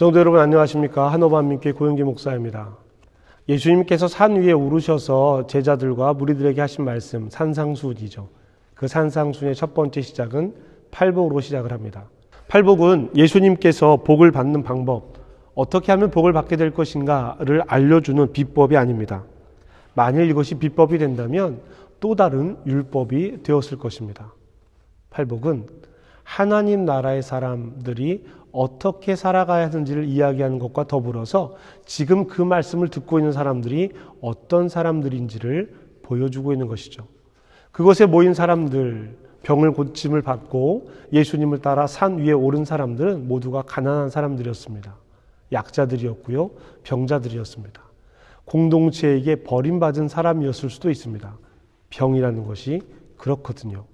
성도 여러분 안녕하십니까 한호반민교회 고영기 목사입니다. 예수님께서 산 위에 오르셔서 제자들과 무리들에게 하신 말씀 산상수훈이죠. 그 산상수훈의 첫 번째 시작은 팔복으로 시작을 합니다. 팔복은 예수님께서 복을 받는 방법, 어떻게 하면 복을 받게 될 것인가를 알려주는 비법이 아닙니다. 만일 이것이 비법이 된다면 또 다른 율법이 되었을 것입니다. 팔복은 하나님 나라의 사람들이 어떻게 살아가야 하는지를 이야기하는 것과 더불어서 지금 그 말씀을 듣고 있는 사람들이 어떤 사람들인지를 보여주고 있는 것이죠. 그곳에 모인 사람들, 병을 고침을 받고 예수님을 따라 산 위에 오른 사람들은 모두가 가난한 사람들이었습니다. 약자들이었고요. 병자들이었습니다. 공동체에게 버림받은 사람이었을 수도 있습니다. 병이라는 것이 그렇거든요.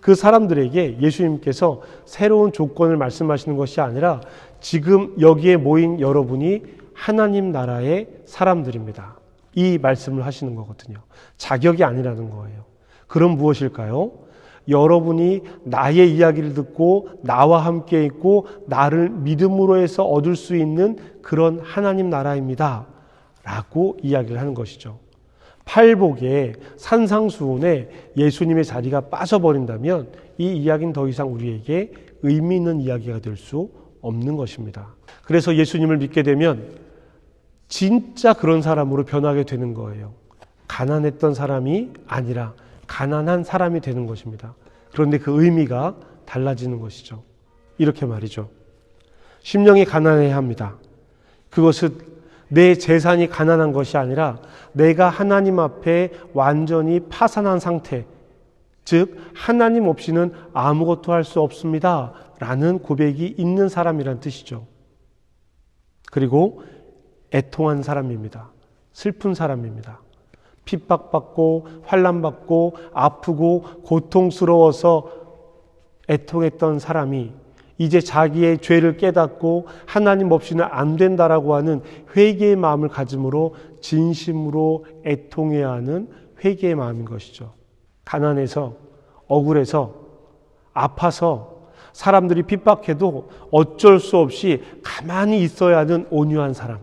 그 사람들에게 예수님께서 새로운 조건을 말씀하시는 것이 아니라 지금 여기에 모인 여러분이 하나님 나라의 사람들입니다. 이 말씀을 하시는 거거든요. 자격이 아니라는 거예요. 그럼 무엇일까요? 여러분이 나의 이야기를 듣고 나와 함께 있고 나를 믿음으로 해서 얻을 수 있는 그런 하나님 나라입니다. 라고 이야기를 하는 것이죠. 팔복에 산상수훈에 예수님의 자리가 빠져버린다면 이 이야기는 더 이상 우리에게 의미 있는 이야기가 될 수 없는 것입니다. 그래서 예수님을 믿게 되면 진짜 그런 사람으로 변하게 되는 거예요. 가난했던 사람이 아니라 가난한 사람이 되는 것입니다. 그런데 그 의미가 달라지는 것이죠. 이렇게 말이죠. 심령이 가난해야 합니다. 그것은 내 재산이 가난한 것이 아니라 내가 하나님 앞에 완전히 파산한 상태, 즉, 하나님 없이는 아무것도 할 수 없습니다. 라는 고백이 있는 사람이란 뜻이죠. 그리고 애통한 사람입니다. 슬픈 사람입니다. 핍박받고 환란받고 아프고 고통스러워서 애통했던 사람이 이제 자기의 죄를 깨닫고 하나님 없이는 안 된다라고 하는 회개의 마음을 가짐으로 진심으로 애통해야 하는 회개의 마음인 것이죠. 가난해서 억울해서 아파서 사람들이 핍박해도 어쩔 수 없이 가만히 있어야 하는 온유한 사람.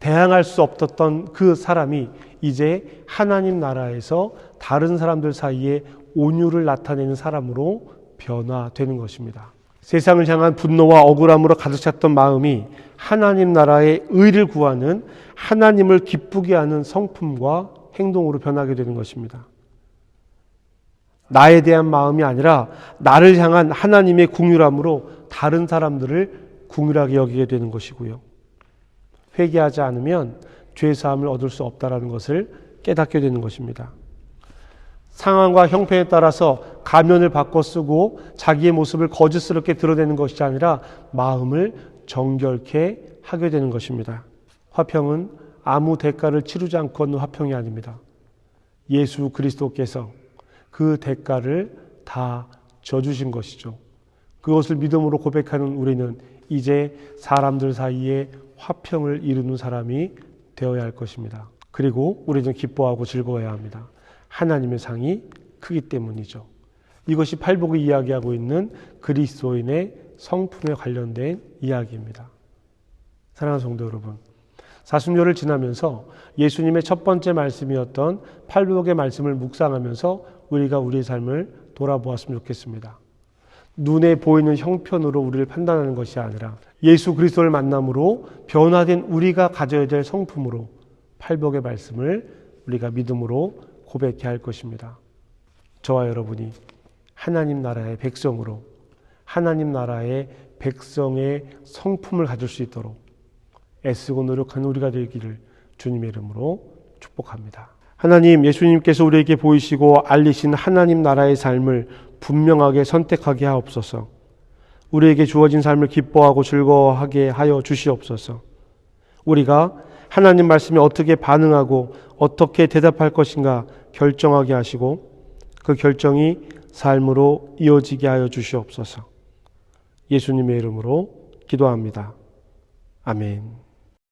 대항할 수 없었던 그 사람이 이제 하나님 나라에서 다른 사람들 사이에 온유를 나타내는 사람으로 변화되는 것입니다. 세상을 향한 분노와 억울함으로 가득 찼던 마음이 하나님 나라의 의를 구하는 하나님을 기쁘게 하는 성품과 행동으로 변하게 되는 것입니다. 나에 대한 마음이 아니라 나를 향한 하나님의 궁휼함으로 다른 사람들을 궁휼하게 여기게 되는 것이고요. 회개하지 않으면 죄 사함을 얻을 수 없다라는 것을 깨닫게 되는 것입니다. 상황과 형편에 따라서 가면을 바꿔 쓰고 자기의 모습을 거짓스럽게 드러내는 것이 아니라 마음을 정결케 하게 되는 것입니다. 화평은 아무 대가를 치르지 않고 얻는 화평이 아닙니다. 예수 그리스도께서 그 대가를 다 져주신 것이죠. 그것을 믿음으로 고백하는 우리는 이제 사람들 사이에 화평을 이루는 사람이 되어야 할 것입니다. 그리고 우리는 기뻐하고 즐거워야 합니다. 하나님의 상이 크기 때문이죠. 이것이 팔복이 이야기하고 있는 그리스도인의 성품에 관련된 이야기입니다. 사랑하는 성도 여러분, 사순절을 지나면서 예수님의 첫 번째 말씀이었던 팔복의 말씀을 묵상하면서 우리가 우리의 삶을 돌아보았으면 좋겠습니다. 눈에 보이는 형편으로 우리를 판단하는 것이 아니라 예수 그리스도를 만남으로 변화된 우리가 가져야 될 성품으로 팔복의 말씀을 우리가 믿음으로 고백해야 할 것입니다. 저와 여러분이 하나님 나라의 백성으로 하나님 나라의 백성의 성품을 가질 수 있도록 애쓰고 노력하는 우리가 되기를 주님의 이름으로 축복합니다. 하나님 예수님께서 우리에게 보이시고 알리신 하나님 나라의 삶을 분명하게 선택하게 하옵소서. 우리에게 주어진 삶을 기뻐하고 즐거워하게 하여 주시옵소서. 우리가 하나님 말씀에 어떻게 반응하고 어떻게 대답할 것인가 결정하게 하시고 그 결정이 삶으로 이어지게 하여 주시옵소서. 예수님의 이름으로 기도합니다. 아멘.